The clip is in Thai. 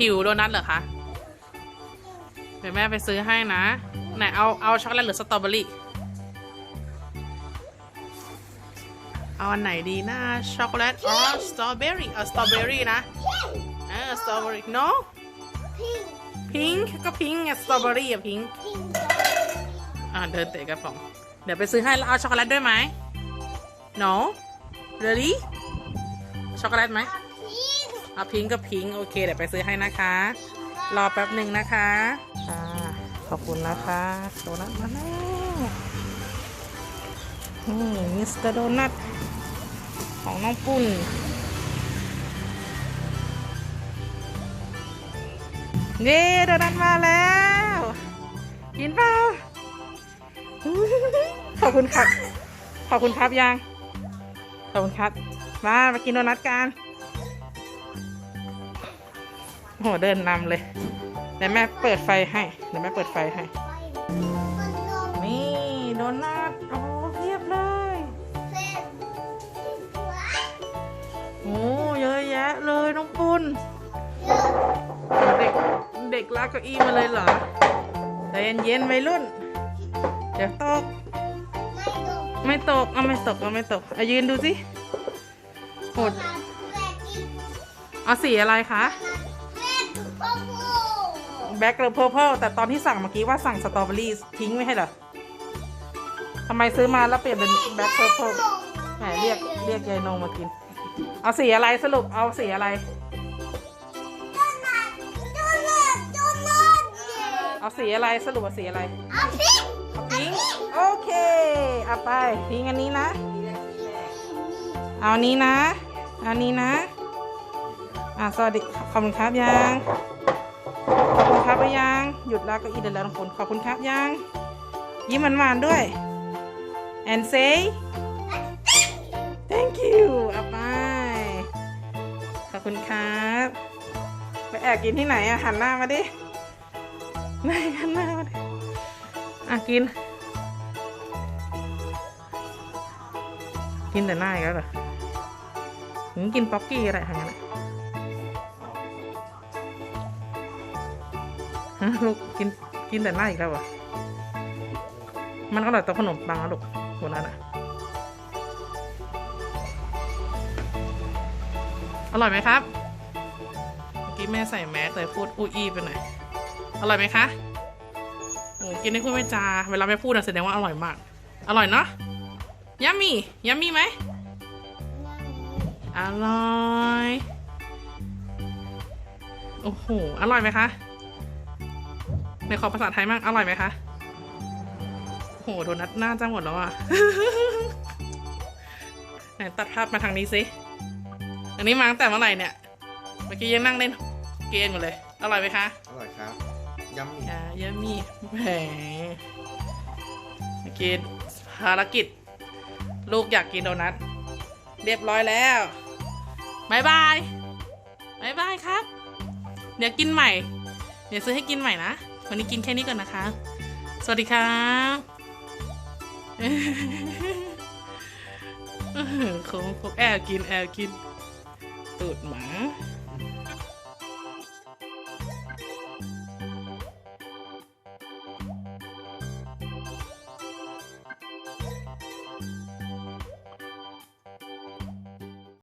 หิวโดนัทเหรอคะ เดี๋ยวแม่ไปซื้อให้นะ ไหนเอาเอาช็อกโกแลตหรือสตรอเบอรี่ เอาอันไหนดีนะช็อกโกแลตอ๋อสตรอเบอรี่เอาสตรอเบอรี่นะเออสตรอเบอรี่ no พิงพิงค์ก็พิงค์ไงสตรอเบอรี่อะพิงค์พิงอ่าเดินเตะกระป๋อง เดี๋ยวไปซื้อให้แล้วเอาช็อกโกแลตด้วยไหม no really ช็อกโกแลตไหมพิง เอาพิงก็พิงโอเคเดี๋ยวไปซื้อให้นะคะ รอแป๊บหนึ่งนะคะอ่าขอบคุณนะคะโดนัทมาแล้วนี่มิสเตอร์โดนัทของน้องปุ้นเย้โดนัทมาแล้ว กินเปล่าขอบคุณครับ ขอบคุณครับยัง ขอบคุณครับ มา มากินโดนัทกัน โอ้โหเดินนำเลย เดี๋ยวแม่เปิดไฟให้ เดี๋ยวแม่เปิดไฟให้ นี่โดนัทโอ้เพียบเลย โอ้เยอะแยะเลยน้องปุ้นเด็กเด็กลากเก้าอี้มาเลยเหรอใจเย็นๆวัยรุ่น เดี๋ยวตก ไม่ตกเอาไม่ตกเอาไม่ตกเอายืนดูสิโหดเอาสีอะไรคะ แบ็คหรือเพอร์เพลแต่ตอนที่สั่งเมื่อกี้ว่าสั่งสตรอเบอรี่ทิ้งไม่ให้เหรอทำไมซื้อมาแล้วเปลี่ยนเป็นแบ็คเพอร์เพลแหมเรียกเรียกยายนงมากิน เอาสีอะไรสรุปเอาสีอะไรโดนัทโดนัทโดนัทเอาสีอะไรสรุปเอาสีอะไรเอาพิงเอาพิงค์โอเคเอาไปพิงค์อันนี้นะ เอาอันนี้นะ เอาอันนี้นะอะสวัสดีขอบคุณครับยัง ขอบคุณครับหรือยัง หยุดล้วก็อีเดนแล้วทุกคนขอบคุณครับยัง ยิ้มหวานๆด้วย and say thank you เอาไป ขอบคุณครับ ไปแอบกินที่ไหนอะหันหน้ามาดิไหนหันหน้ามาดิอะกิน กินแต่หน้าอีกแล้วเหรอหืมกินป๊อกกี้อะไรทางนั้น ลูกกินกินแต่หน้าอีกแล้วเหรอมันอร่อยตัวขนมปังนะลูกหัวนั้นอะอร่อยไหมครับ เมื่อกี้แม่ใส่แมสเลยพูดอุ้ยอี้ไปหน่อย อร่อยไหมคะโอ้กินได้พูดไม่จา เวลาไม่พูดอะแสดงว่าอร่อยมาก อร่อยเนาะยัมมี่ยัมมี่ไหมอร่อย โอ้โห อร่อยไหมคะ ในขอภาษาไทยมากอร่อยไหมคะโอ้โหโดนัทหน้าจะหมดแล้วอะ ไหนตัดภาพมาทางนี้สิ อันนี้มาตั้งแต่เมื่อไหร่เนี่ย เมื่อกี้ยังนั่งเล่นเกมอยู่เลย อร่อยไหมคะ อร่อยครับยัมมี่อ่าเยอะมีแหมเมื่อกี้ภารกิจ ลูกอยากกินโดนัท เรียบร้อยแล้วบายบายบายบายครับ เดี๋ยวกินใหม่ เดี๋ยวซื้อให้กินใหม่นะ วันนี้กินแค่นี้ก่อนนะคะ สวัสดีครับโค้งพวกแอลกินแอลกินตูดหมา